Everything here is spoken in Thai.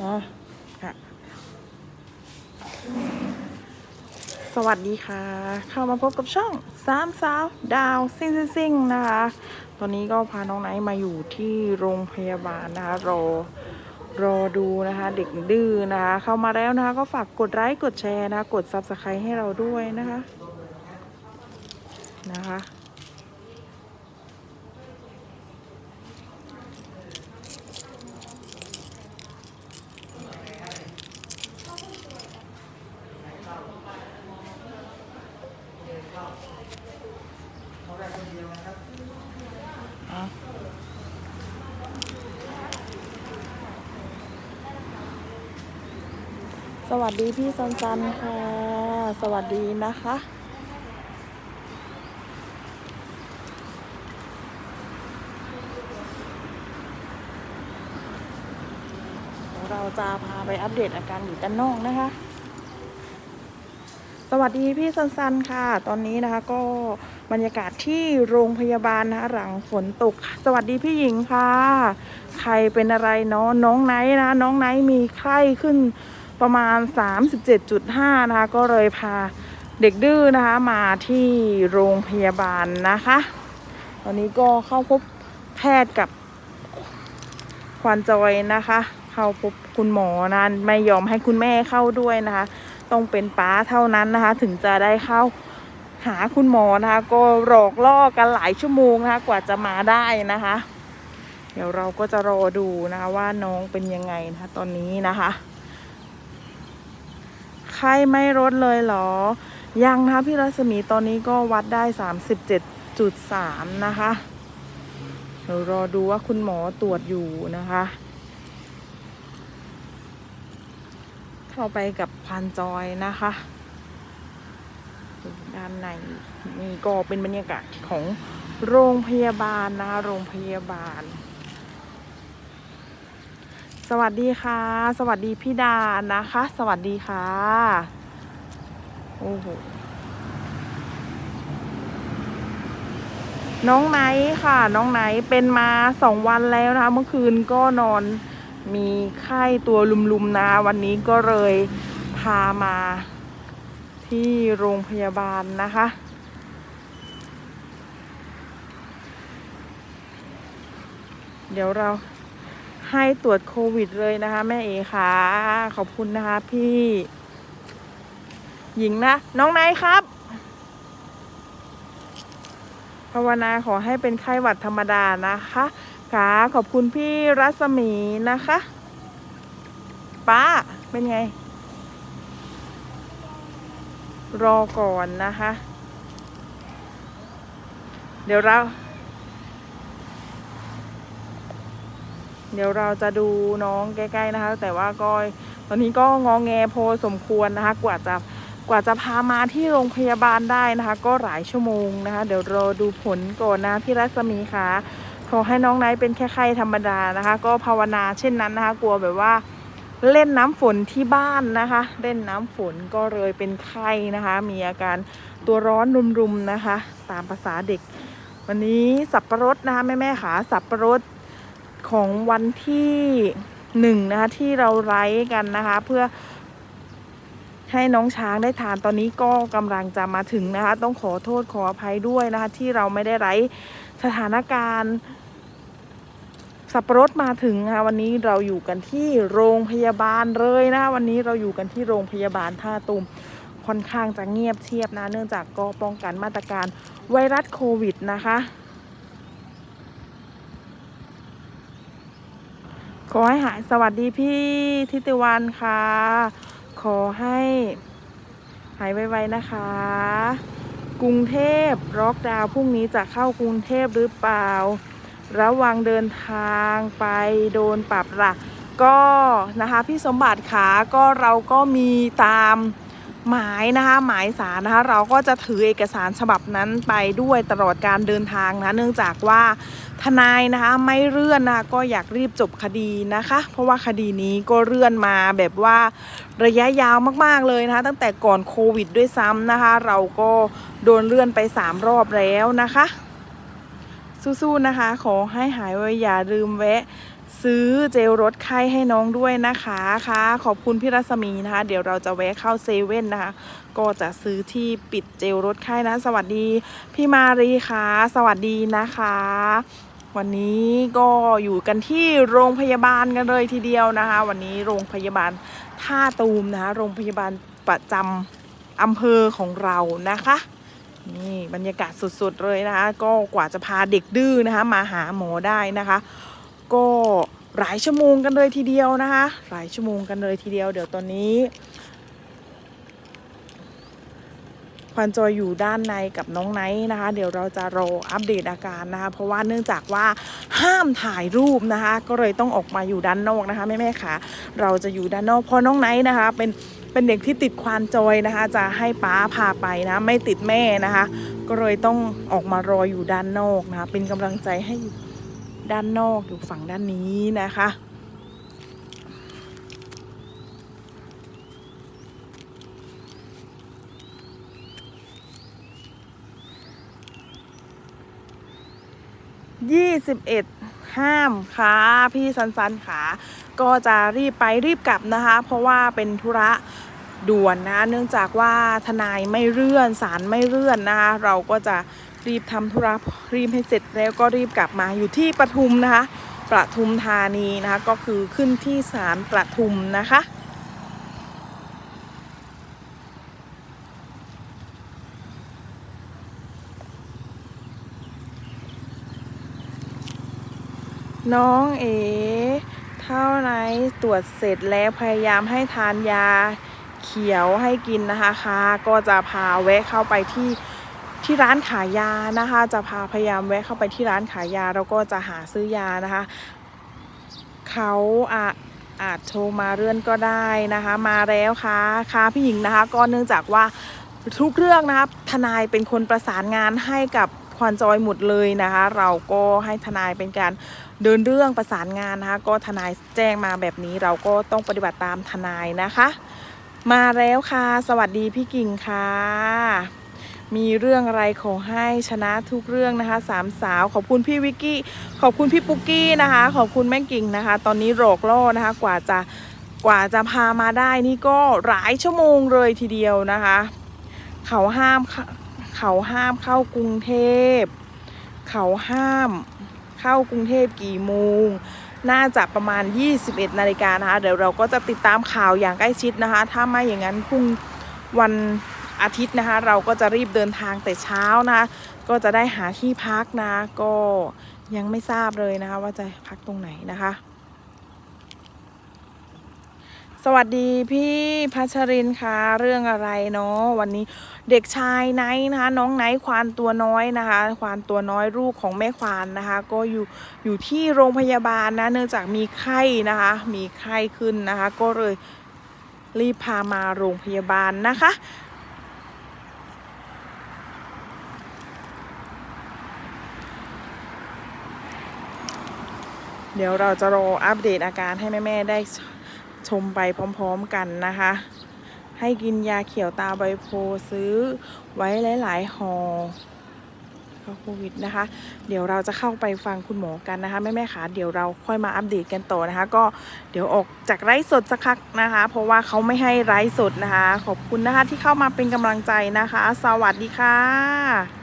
อ๋อค่ะ สวัสดีค่ะ เข้ามาพบกับช่องสามสาวดาวซิ่งซิ่งซิ่งนะคะ ตอนนี้ก็พาน้องไนท์มาอยู่ที่โรงพยาบาลนะคะรอรอดูนะคะ เด็กดื้อนะคะ เข้ามาแล้วนะคะ ก็ฝากกดไลค์กดแชร์นะะกด subscribe ให้เราด้วยนะคะนะคะ สวัสดีพี่ซันซันค่ะ สวัสดีนะคะ เราจะพาไปอัปเดตอาการอยู่ด้านนอกนะคะ สวัสดีพี่ซันซันค่ะ ตอนนี้นะคะก็บรรยากาศที่โรงพยาบาลนะคะหลังฝนตก สวัสดีพี่หญิงค่ะ ใครเป็นอะไรเนาะน้องไนท์นะ น้องไนท์มีไข้ขึ้น ประมาณ 37.5 นะคะ ก็เลยพาเด็กดื้อนะคะมาที่โรงพยาบาลนะคะ ตอนนี้ก็เข้าพบแพทย์กับควันจอยนะคะ เข้าพบคุณหมอนะไม่ยอมให้คุณแม่เข้าด้วยนะคะ ต้องเป็นป้าเท่านั้นนะคะ ถึงจะได้เข้าหาคุณหมอนะคะ ก็หลอกล่อกันหลายชั่วโมงนะคะ กว่าจะมาได้นะคะ เดี๋ยวเราก็จะรอดูนะคะว่าน้องเป็นยังไงนะคะ ตอนนี้นะคะ ไข้ไม่ลดเลยเหรอ ยังนะพี่รัศมีตอนนี้ก็วัดได้ 37.3 นะคะเดี๋ยวรอดูว่าคุณหมอตรวจอยู่นะคะ เข้าไปกับพันจอยนะคะด้านในนี่ก็เป็นบรรยากาศของโรงพยาบาลนะคะโรงพยาบาล สวัสดีค่ะ สวัสดีพี่ดานะคะ สวัสดีค่ะโอ้โหน้องไนท์ค่ะ น้องไนท์เป็นมาสองวันแล้วนะคะ เมื่อคืนก็นอนมีไข้ตัวลุมๆนะ วันนี้ก็เลยพามาที่โรงพยาบาลนะคะ เดี๋ยวเรา ให้ตรวจโควิดเลยนะคะ แม่เอค่ะขอบคุณนะคะ พี่ หญิงนะ น้องไนท์ครับภาวนาขอให้เป็นไข้หวัดธรรมดานะคะค่ะขอบคุณพี่รัศมีนะคะป้าเป็นไง รอก่อนนะคะ เดี๋ยวเรา เดี๋ยวเราจะดูน้องใกล้ๆนะคะ แต่ว่าก็ตอนนี้ก็งองแงพอสมควรนะคะ กว่าจะกว่าจะพามาที่โรงพยาบาลได้นะคะ ก็หลายชั่วโมงนะคะ เดี๋ยวรอดูผลก่อนนะพี่รัศมีค่ะขอให้น้องไนท์เป็นแค่ไข้ธรรมดานะคะ ก็ภาวนาเช่นนั้นนะคะ กลัวแบบว่าเล่นน้ำฝนที่บ้านนะคะ เล่นน้ำฝนก็เลยเป็นไข้นะคะ มีอาการตัวร้อนรุมๆนะคะ ตามภาษาเด็ก วันนี้สับประรดนะคะแม่แม่ๆขาสับประรด ของวันที่หนึ่งนะคะที่เราไลฟ์กันนะคะ เพื่อให้น้องช้างได้ทานตอนนี้ก็กำลังจะมาถึงนะคะ ต้องขอโทษขออภัยด้วยนะคะ ที่เราไม่ได้ไลฟ์สถานการณ์สับปะรดมาถึงนะคะวันนี้เราอยู่กันที่โรงพยาบาลเลยนะวันนี้เราอยู่กันที่โรงพยาบาลท่าตูมค่อนข้างจะเงียบเชียบนะ เนื่องจากก็ป้องกันมาตรการไวรัสโควิดนะคะ ขอให้หายสวัสดีพี่ทิติวันค่ะ ขอให้หายไวๆนะคะ กรุงเทพล็อกดาว์พรุ่งนี้จะเข้ากรุงเทพหรือเปล่า ระวังเดินทางไปโดนปรับละก็นะคะพี่สมบัติขาก็เราก็มีตาม หมายนะคะหมายสารนะคะเราก็จะถือเอกสารฉบับนั้นไปด้วยตลอดการเดินทางนะเนื่องจากว่าทนายนะคะไม่เลื่อนนะคะก็อยากรีบจบคดีนะคะ เพราะว่าคดีนี้ก็เลื่อนมาแบบว่าระยะยาวมากๆเลยนะคะ ตั้งแต่ก่อนโควิดด้วยซ้ำนะคะ เราก็โดนเลื่อนไป 3 รอบแล้วนะคะ สู้ๆนะคะ ขอให้หายไวอย่าลืมแวะ ซื้อเจลลดไข้ให้น้องด้วยนะคะค่ะขอบคุณพี่รัศมีนะคะ เดี๋ยวเราจะแวะเข้าเซเว่นนะคะ ก็จะซื้อที่ปิดเจลลดไข้นะ สวัสดีพี่มารีค่ะ สวัสดีนะคะ วันนี้ก็อยู่กันที่โรงพยาบาลกันเลยทีเดียวนะคะ วันนี้โรงพยาบาลท่าตูมนะคะ โรงพยาบาลประจำอำเภอของเรานะคะนี่บรรยากาศสุดๆเลยนะคะ ก็กว่าจะพาเด็กดื้อนะคะ มาหาหมอได้นะคะ ก็หลายชั่วโมงกันเลยทีเดียวนะคะ หลายชั่วโมงกันเลยทีเดียว เดี๋ยวตอนนี้ควันจอยอยู่ด้านในกับน้องไนท์นะคะ เดี๋ยวเราจะรออัปเดตอาการนะคะ เพราะว่าเนื่องจากว่าห้ามถ่ายรูปนะคะ ก็เลยต้องออกมาอยู่ด้านนอกนะคะแม่แม่ๆค่ะ เราจะอยู่ด้านนอกเพราะน้องไนท์นะคะ เป็นเป็นเด็กที่ติดควานจอยนะคะ จะให้ป้าพาไปนะ ไม่ติดแม่นะคะ ก็เลยต้องออกมารออยู่ด้านนอกนะคะ เป็นกำลังใจให้ ด้านนอกอยู่ฝั่งด้านนี้นะคะยี่สิบเอ็ดห้ามค่ะพี่สันสันค่ะ ก็จะรีบไปรีบกลับนะคะ เพราะว่าเป็นธุระด่วนนะ เนื่องจากว่าทนายไม่เลื่อนศาลไม่เลื่อนนะคะ เราก็จะ รีบทำธุระรีบให้เสร็จแล้วก็รีบกลับมาอยู่ที่ปทุมนะคะปทุมธานีนะคะก็คือขึ้นที่ศาลปทุมนะคะน้องเอ๋เท่าไหรตรวจเสร็จแล้วพยายามให้ทานยาเขียวให้กินนะคะค่ะก็จะพาแวะเข้าไปที่ ที่ร้านขายยานะคะ จะพาพยายามแวะเข้าไปที่ร้านขายยาแล้วก็จะหาซื้อยานะคะ เขาอาอาจโทรมาเรื่อนก็ได้นะคะ มาแล้วค่ะค่ะพี่หญิงนะคะ ก็เนื่องจากว่าทุกเรื่องนะคะทนายเป็นคนประสานงานให้กับควานจอยหมดเลยนะคะ เราก็ให้ทนายเป็นการเดินเรื่องประสานงานนะคะ ก็ทนายแจ้งมาแบบนี้เราก็ต้องปฏิบัติตามทนายนะคะ มาแล้วค่ะ สวัสดีพี่กิ่งค่ะ มีเรื่องอะไรขอให้ชนะทุกเรื่องนะคะสามสาวขอบคุณพี่วิกกี้ ขอบคุณพี่ปุ๊กกี้นะคะ ขอบคุณแม่กิ่งนะคะ ตอนนี้โรกล่อนะคะกว่าจะกว่าจะพามาได้นี่ก็หลายชั่วโมงเลยทีเดียวนะคะ เขาห้ามเขาเขาห้ามเข้ากรุงเทพ เขาห้ามเข้ากรุงเทพกี่โมงน่าจะประมาณ 21 นาฬิกานะคะ เดี๋ยวเราก็จะติดตามข่าวอย่างใกล้ชิดนะคะ ถ้าไม่อย่างนั้นพรุ่งวัน อาทิตย์นะคะ เราก็จะรีบเดินทางแต่เช้านะ ก็จะได้หาที่พักนะ ก็ยังไม่ทราบเลยนะคะ ว่าจะพักตรงไหนนะคะ สวัสดีพี่พัชรินค่ะ เรื่องอะไรเนาะวันนี้เด็กชายไนท์นะคะ น้องไนท์ควานตัวน้อยนะคะ ควานตัวน้อยลูกของแม่ควานนะคะ ก็อยู่อยู่ที่โรงพยาบาลนะ เนื่องจากมีไข้นะคะ มีไข้ขึ้นนะคะ ก็เลยรีบพามาโรงพยาบาลนะคะ เดี๋ยวเราจะรออัปเดตอาการให้แม่ ๆ ได้ชมไปพร้อมๆกันนะคะ ให้กินยาเขียวตาใบโพซื้อไว้หลายๆห่อเพราะโควิดนะคะ เดี๋ยวเราจะเข้าไปฟังคุณหมอกันนะคะแม่ๆค่ะเดี๋ยวเราค่อยมาอัปเดตกันต่อนะคะ ก็เดี๋ยวออกจากไร้สดสักพักนะคะ เพราะว่าเขาไม่ให้ไร้สดนะคะ ขอบคุณนะคะที่เข้ามาเป็นกำลังใจนะคะ สวัสดีค่ะ